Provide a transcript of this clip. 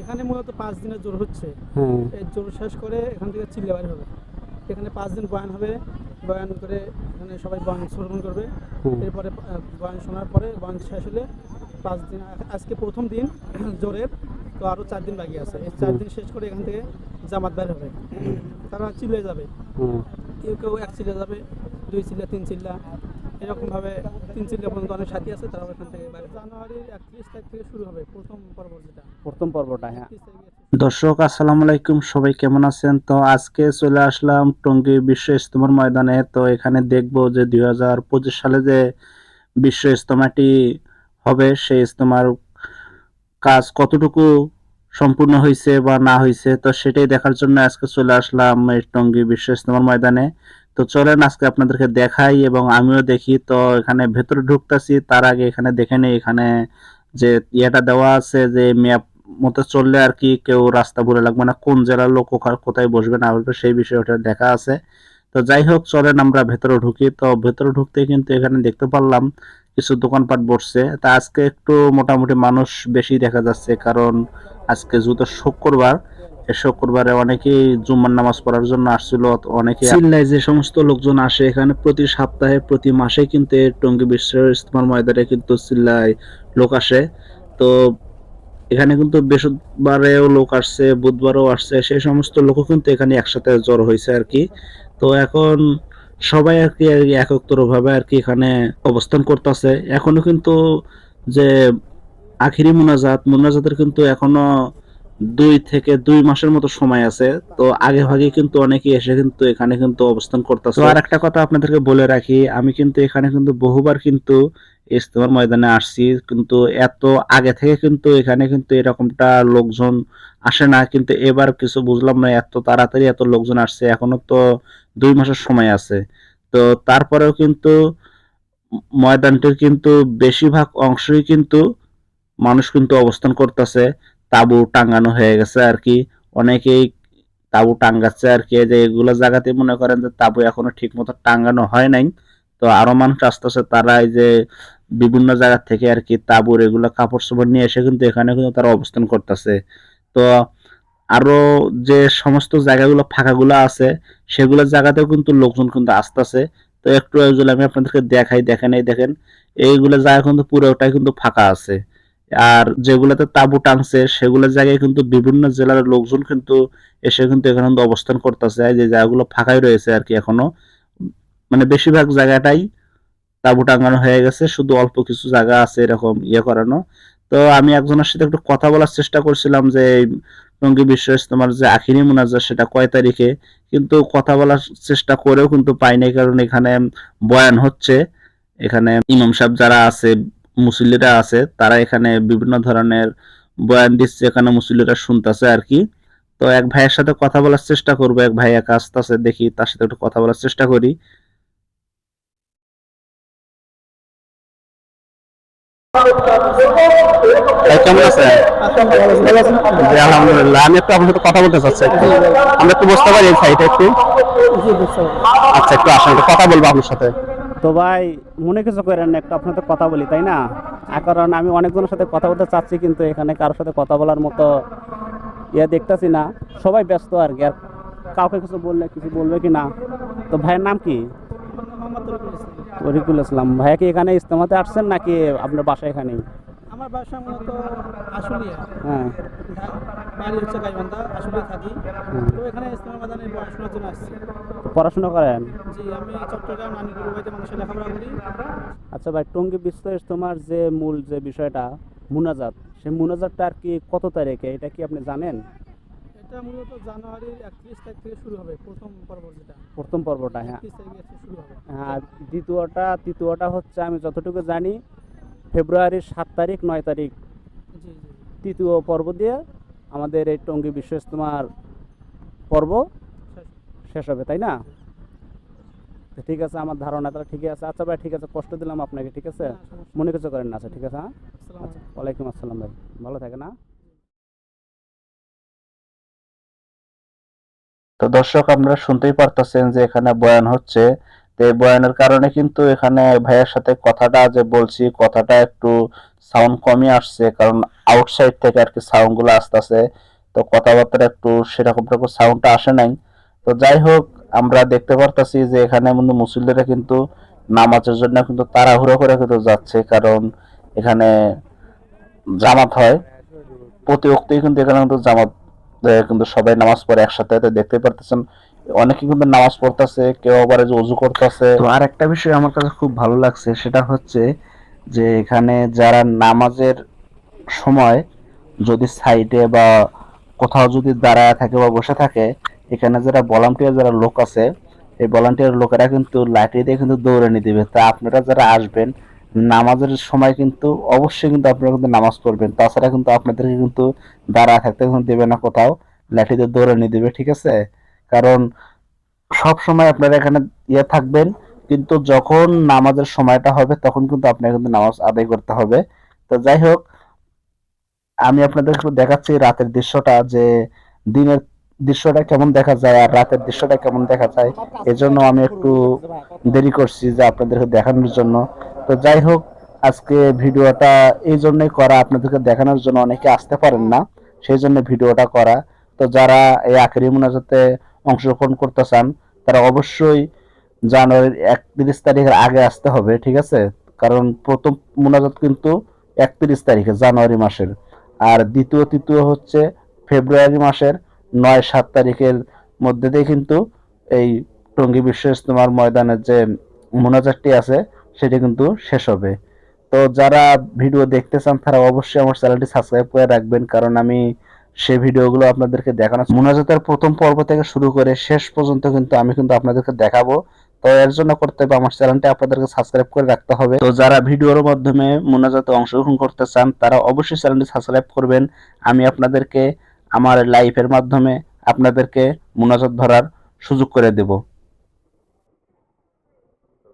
এখানে মূলত পাঁচ দিনের জোর হচ্ছে। হ্যাঁ। এই জোর শেষ করে এখান থেকে চিল্লাবাড়ি হবে। এখানে পাঁচ দিন বয়ান হবে। বয়ান করে এখানে সবাই বয়ান শ্রবণ করবে। এরপরে বয়ান শোনার পরে বয়ান শেষ হলে পাঁচ দিন আজকে প্রথম দিন জোরের তো আরও চার দিন বাকি আছে। এই চার দিন শেষ করে এখান থেকে জামাত বের হবে। তারা চিল্লে যাবে। কেউ কেউ এক চিল্লা যাবে দুই চিল্লা তিন চিল্লা। এরকমভাবে তিন চিল্লা পর্যন্ত অনেক সাথী আছে তারা এখান থেকে বাইরে জানুয়ারির একত্রিশ তারিখ থেকে শুরু হবে প্রথম পর্ব যেটা। প্রথম পর্বটা হ্যাঁ। দর্শক আসসালামু আলাইকুম সবাই কেমন আছেন? তো আজকে চলে আসলাম টঙ্গী বিশ্ব ইজতেমার ময়দানে। তো এখানে দেখব যে দুই পঁচিশ সালে যে বিশ্ব ইজতেমাটি হবে সেই ইজতেমার কাজ কতটুকু সম্পূর্ণ হয়েছে বা না হয়েছে তো সেটাই দেখার জন্য আজকে চলে আসলাম এই টঙ্গী বিশ্ব ইজতেমার ময়দানে। তো চলেন আজকে আপনাদেরকে দেখাই এবং আমিও দেখি। তো এখানে ভেতরে ঢুকতেছি, তার আগে এখানে দেখে নেই, এখানে যে ইয়েটা দেওয়া আছে যে ম্যাপ মতো চললে আর কি কেউ রাস্তা ভুলে লাগবে না, কোন জেলার লোক কোথায় বসবে না বসবে সেই বিষয়ে ওটা দেখা আছে। তো যাই হোক, চলেন আমরা ভেতরে ঢুকি। তো ভেতরে ঢুকতে কিন্তু এখানে দেখতে পারলাম কিছু দোকানপাট বসছে। তা আজকে একটু মোটামুটি মানুষ বেশি দেখা যাচ্ছে, কারণ আজকে যেহেতু শুক্রবার শুক্রবারে অনেকেই জুম্মার নামাজ পড়ার জন্য আসছিল অনেকে চিল্লায় যে সমস্ত লোকজন আসে এখানে প্রতি সপ্তাহে, প্রতি মাসে কিন্তু টঙ্গী বিশ্ব ইস্তেমার ময়দানে কিন্তু চিল্লায় লোক আসে। তো এখানে কিন্তু বৃহস্পতিবারেও লোক আসছে, বুধবারও আসছে, সেই সমস্ত লোকও কিন্তু এখানে একসাথে জড়ো হয়েছে আর কি। তো এখন সবাই আর কি একত্র ভাবে আর কি এখানে অবস্থান করতেছে। এখনও কিন্তু যে আখিরি মোনাজাত, মোনাজাতের কিন্তু এখনও দুই থেকে দুই মাসের মতো সময় আছে। তো আগে ভাগে কিন্তু অনেকে এসে কিন্তু এখানে কিন্তু অবস্থান করতেছে। আর একটা কথা আপনাদেরকে বলে রাখি, আমি কিন্তু এখানে কিন্তু বহুবার কিন্তু ইজতেমার ময়দানে আসছি। কিন্তু এত আগে থেকে কিন্তু এখানে কিন্তু এরকমটা লোকজন আসে না। কিন্তু এবার কিছু বুঝলাম না, এত তাড়াতাড়ি এত লোকজন আসছে। এখনও তো দুই মাসের সময় আছে। তো তারপরেও কিন্তু ময়দানটির কিন্তু বেশিরভাগ অংশই কিন্তু মানুষ কিন্তু অবস্থান করতেছে। তাঁবু টাঙ্গানো হয়ে গেছে আর কি। অনেকেই তাঁবু টাঙ্গাচ্ছে আর কি। যে এগুলো জায়গাতে মনে করেন যে তাঁবু এখনও ঠিক মতো টাঙ্গানো হয় নাই। তো আরও মানুষ আসতেছে, তারা এই যে বিভিন্ন জায়গা থেকে আর কি তাঁবুর এগুলো কাপড় চোপড় নিয়ে এসে কিন্তু এখানে কিন্তু তারা অবস্থান করতেছে। তো আরও যে সমস্ত জায়গাগুলো, ফাঁকাগুলো আছে, সেগুলো জায়গাতেও কিন্তু লোকজন কিন্তু আসতেছে। তো একটু আমি আপনাদেরকে দেখাই দেখেন এই দেখেন। এইগুলো জায়গা কিন্তু পুরোটাই কিন্তু ফাঁকা আছে। আর যেগুলোতে তাঁবু টাংছে সেগুলো জায়গায় কিন্তু বিভিন্ন জেলার লোকজন কিন্তু এসে কিন্তু এখানে কিন্তু অবস্থান করতেছে। যে জায়গাগুলো ফাঁকাই রয়েছে আর কি এখনও। মানে বেশিরভাগ জায়গাটাই তাঁবু টাঙানো হয়ে গেছে, শুধু অল্প কিছু জায়গা আছে এরকম ইয়ে করানো। তো আমি একজনের সাথে একটু কথা বলার চেষ্টা করছিলাম যে টঙ্গী বিশ্ব ইজতেমার যে আখিরি মোনাজাত সেটা কয় তারিখে? কিন্তু কথা বলার চেষ্টা করেও কিন্তু পাইনি, কারণ এখানে বয়ান হচ্ছে। এখানে ইমাম সাহেব যারা আছে মুসল্লিরা আছে, তারা এখানে বিভিন্ন ধরনের বয়ান দিচ্ছে, এখানে মুসল্লিরা শুনতেছে আর কি তো এক ভাইয়ের সাথে কথা বলার চেষ্টা করব, এক ভাই একা আসতেছে, দেখি তার সাথে একটু কথা বলার চেষ্টা করি। কেমন আমি একটু আপনার সাথে কথা বলতে চাচ্ছি একটু। পারি আচ্ছা একটু আসেন কথা বলব আপনার সাথে। তো ভাই মনে কিছু করেন না একটু আপনার কথা বলি তাই না? কারণ আমি অনেকজনের সাথে কথা বলতে চাচ্ছি কিন্তু এখানে কারোর সাথে কথা বলার মতো ইয়ে দেখতেছি না। সবাই ব্যস্ত আর কি আর কাউকে কিছু বললে কিছু বলবে কি না? তো ভাইয়ের নাম কি? তরিকুল ইসলাম। ভাইয়া কি এখানে ইস্তেমাতে আসছেন নাকি আপনার বাসা এখানেই? আমার বাসা মূলত আশুলিয়া। হ্যাঁ। বাড়ি হচ্ছে গাইবান্ধা আশুলিয়া থাকি। তো এখানে ইসলাম মাদানে পড়াশোনার জন্য আসছি। পড়াশোনা করেন? জি আমি চট্টগ্রাম নানিগুরু বাড়িতে মানুষের লেখাপড়া করি। আচ্ছা ভাই টঙ্গী বিশ্ব ইজতেমার যে মূল যে বিষয়টা মুনাজাত সেই মুনাজাতটা আর কি কত তারিখে? এটা কি আপনি জানেন? এটা মূলত জানুয়ারির একত্রিশ তারিখ থেকে শুরু হবে প্রথম পর্ব যেটা। প্রথম পর্বটা হ্যাঁ। শুরু হবে। হ্যাঁ দ্বিতীয়টা তৃতীয়টা হচ্ছে আমি যতটুকু জানি ফেব্রুয়ারির সাত তারিখ নয় তারিখ তৃতীয় পর্ব দিয়ে আমাদের এই টঙ্গী বিশ্ব ইজতেমার পর্ব শেষ। হবে। তাই না? ঠিক আছে আমার ধারণাটা ঠিকই আছে। আচ্ছা ভাই ঠিক আছে কষ্ট দিলাম আপনাকে ঠিক আছে? মনে কিছু করেন না আচ্ছা ঠিক আছে হ্যাঁ? আচ্ছা ওয়ালাইকুম আসসালাম ভাই ভালো থাকে না তো দর্শক আপনারা শুনতেই পারতেছেন যে এখানে বয়ান হচ্ছে এই বয়ানের কারণে কিন্তু এখানে ভাইয়ের সাথে কথাটা যে বলছি, কথাটা একটু সাউন্ড কমই আসছে, কারণ আউটসাইড থেকে আর কি সাউন্ডগুলো আসতেছে। তো কথাবার্তা একটু সেরকম রকম সাউন্ডটা আসে নাই। তো যাই হোক, আমরা দেখতে পারতাছি যে এখানে কিন্তু মুসল্লিরা কিন্তু নামাজের জন্য কিন্তু তাড়াহুড়ো করে কিন্তু যাচ্ছে, কারণ এখানে জামাত হয়। প্রতি কিন্তু এখানে কিন্তু জামাত কিন্তু সবাই নামাজ পড়ে একসাথে, তো দেখতে পারতেছেন। অনেকে কিন্তু নামাজ পড়তেছে, কেউ আবার যে উজু করতেছে। তো আর একটা বিষয় আমার কাছে খুব ভালো লাগছে, সেটা হচ্ছে যে এখানে যারা নামাজের সময় যদি সাইডে বা কোথাও যদি দাঁড়ায় থাকে বা বসে থাকে, এখানে যারা ভলান্টিয়ার যারা লোক আছে, এই ভলান্টিয়ার লোকেরা কিন্তু লাঠি দিয়ে কিন্তু দৌড়ানি দিবে। তা আপনারা যারা আসবেন নামাজের সময় কিন্তু অবশ্যই কিন্তু আপনারা কিন্তু নামাজ পড়বেন। তাছাড়া কিন্তু আপনাদেরকে কিন্তু দাঁড়া থাকতে কিন্তু দেবে না কোথাও। লাঠিতে দিয়ে দৌড়ানি দিবে, ঠিক আছে? কারণ সব সময় আপনারা এখানে ইয়ে থাকবেন, কিন্তু যখন নামাজের সময়টা হবে, তখন কিন্তু আপনাকে কিন্তু নামাজ আদায় করতে হবে। তো যাই হোক, আমি আপনাদের দেখাচ্ছি রাতের দৃশ্যটা, যে দিনের দৃশ্যটা কেমন দেখা যায় আর রাতের দৃশ্যটা কেমন দেখা যায়। এজন্য আমি একটু দেরি করছি যে আপনাদেরকে দেখানোর জন্য। তো যাই হোক, আজকে ভিডিওটা এই জন্যই করা, আপনাদেরকে দেখানোর জন্য অনেকে আসতে পারেন না, সেই জন্য ভিডিওটা করা। তো যারা এই আখেরি মোনাজাতে অংশগ্রহণ করতে চান, তারা অবশ্যই জানুয়ারির একত্রিশ তারিখের আগে আসতে হবে, ঠিক আছে? কারণ প্রথম মোনাজাত কিন্তু একত্রিশ তারিখে, জানুয়ারি মাসের। আর দ্বিতীয়, তৃতীয় হচ্ছে ফেব্রুয়ারি মাসের নয়, সাত তারিখের মধ্যে দিয়ে কিন্তু এই টঙ্গী বিশ্ব ইজতেমার ময়দানের যে মোনাজাতটি আছে সেটি কিন্তু শেষ হবে। তো যারা ভিডিও দেখতে চান, তারা অবশ্যই আমার চ্যানেলটি সাবস্ক্রাইব করে রাখবেন, কারণ আমি সেই ভিডিওগুলো আপনাদেরকে দেখানো মোনাজাতের প্রথম পর্ব থেকে শুরু করে শেষ পর্যন্ত কিন্তু আমি কিন্তু আপনাদেরকে দেখাবো। তো এর জন্য করতে হবে আমার চ্যানেলটি আপনাদেরকে সাবস্ক্রাইব করে রাখতে হবে। তো যারা ভিডিওর মাধ্যমে মোনাজাতে অংশগ্রহণ করতে চান, তারা অবশ্যই চ্যানেলটি সাবস্ক্রাইব করবেন। আমি আপনাদেরকে আমার লাইফের মাধ্যমে আপনাদেরকে মোনাজাত ধরার সুযোগ করে দেব।